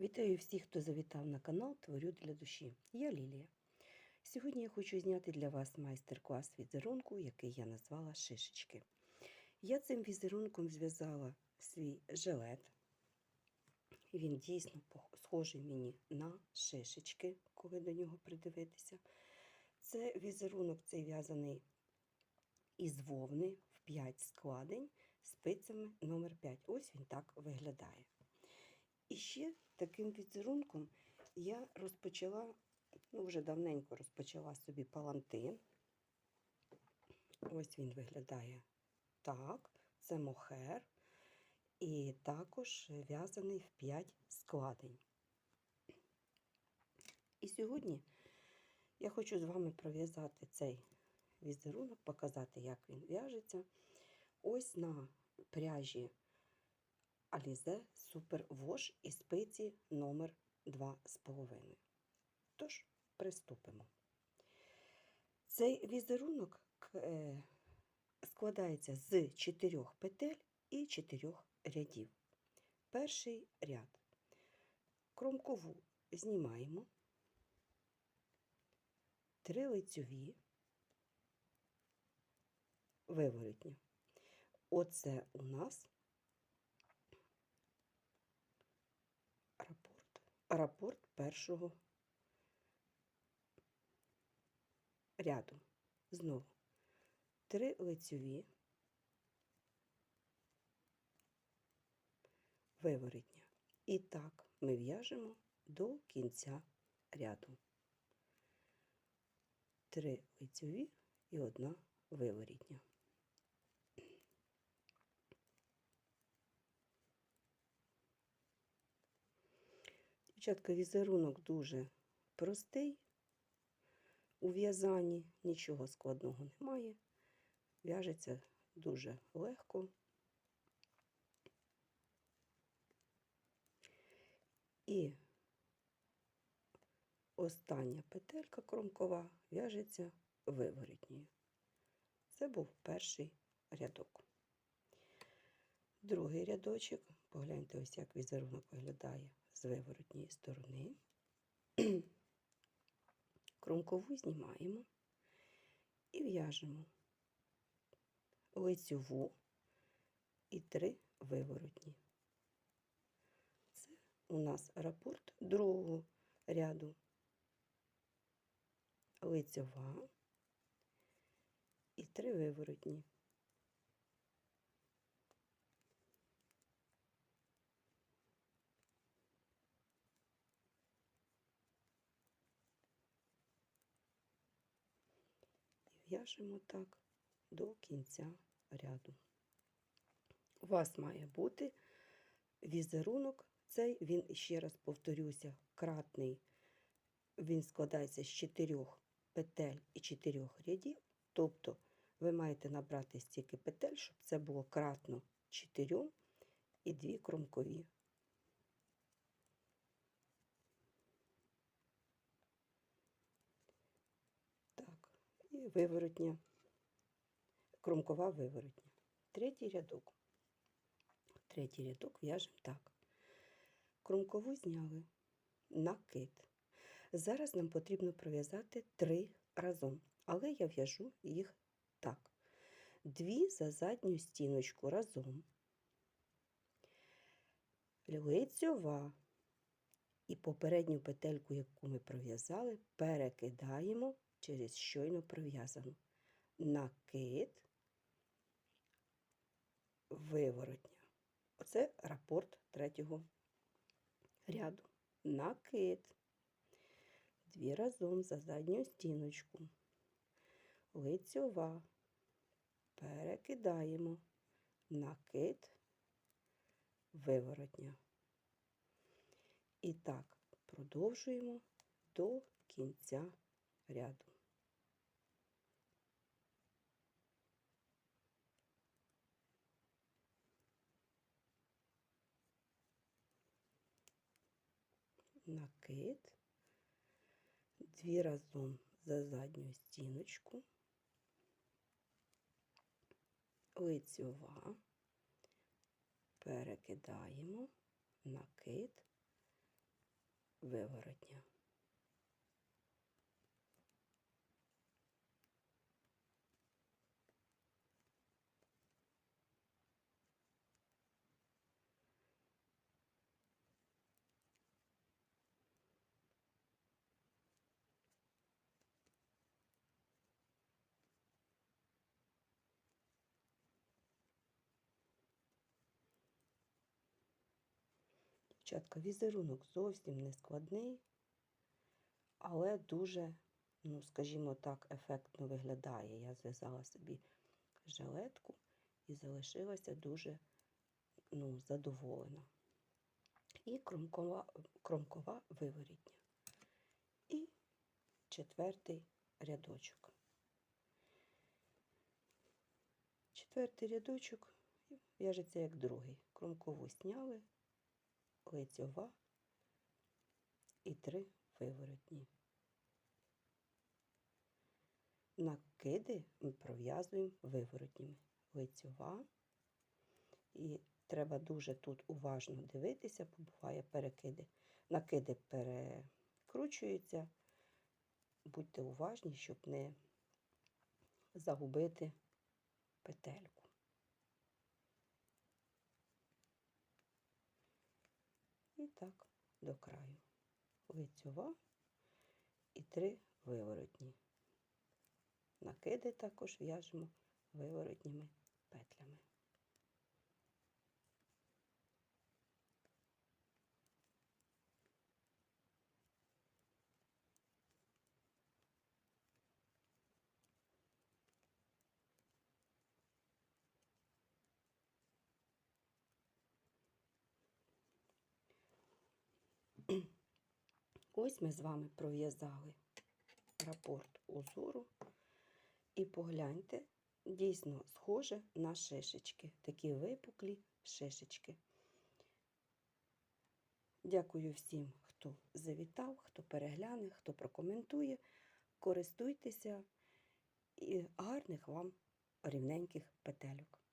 Вітаю всіх, хто завітав на канал Творю для душі. Я Лілія. Сьогодні я хочу зняти для вас майстер-клас візерунку, який я назвала шишечки. Я цим візерунком зв'язала свій жилет. Він дійсно схожий мені на шишечки, коли до нього придивитися. Це візерунок цей в'язаний із вовни в 5 складень спицями номер 5. Ось він так виглядає. І ще таким візерунком я розпочала, ну вже давненько розпочала собі палантин. Ось він виглядає так. Це мохер. І також в'язаний в 5 складень. І сьогодні я хочу з вами пров'язати цей візерунок, показати, як він в'яжеться. Ось на пряжі Alize Super Wash і спиці номер 2,5. Тож, приступимо. Цей візерунок е, складається з 4 петель і 4 рядів. Перший ряд. Кромкову знімаємо, три лицьові, виворотні. Оце у нас рапорт, першого ряду. Знову три лицьові, виворотня. І так ми в'яжемо до кінця ряду. Три лицьові і одна виворітня. Дівчатка, візерунок дуже простий. У в'язанні нічого складного немає. В'яжеться дуже легко. І остання петелька кромкова в'яжеться виворотньою. Це був перший рядок. Другий рядочок, погляньте, ось як візерунок виглядає з виворотньої сторони. Кромкову знімаємо і в'яжемо лицьову і три виворотні. Це у нас рапорт другого ряду. Лицьова і три виворотні. В'яжемо так до кінця ряду. У вас має бути візерунок цей, він, ще раз повторюся, кратний. Він складається з чотирьох петель і чотирьох рядів. Тобто ви маєте набрати стільки петель, щоб це було кратно чотирьом і дві кромкові. Так, і виворотня, кромкова виворотня. Третій рядок. Третій рядок в'яжемо так. Кромкову зняли, накид. Зараз нам потрібно пров'язати три разом, але я в'яжу їх так. Дві за задню стіночку разом. Лицьова. І попередню петельку, яку ми пров'язали, перекидаємо через щойно пров'язану. Накид, виворотня. Оце рапорт третього ряду. Накид. Дві разом за задню стіночку. Лицьова. Перекидаємо. Накид, виворотня. І так продовжуємо до кінця ряду. Накид, дві разом за задню стіночку, лицьова, перекидаємо, накид, виворотня. Дівчатка, візерунок зовсім не складний, але дуже, ну, скажімо так, ефектно виглядає. Я зв'язала собі жилетку і залишилася дуже ну, задоволена. І кромкова, кромкова виворітня. І четвертий рядочок. Четвертий рядочок в'яжеться як другий. Кромкову сняли, лицьова і три виворотні. Накиди ми пров'язуємо виворотніми. Лицьова. І треба дуже тут уважно дивитися, бо буває перекиди. Накиди перекручуються. Будьте уважні, щоб не загубити петельку. І так до краю. Лицьова і три виворотні. Накиди також в'яжемо виворотніми петлями. Ось ми з вами пров'язали рапорт узору. І погляньте, дійсно схоже на шишечки, такі випуклі шишечки. Дякую всім, хто завітав, хто перегляне, хто прокоментує. Користуйтеся і гарних вам рівненьких петельок.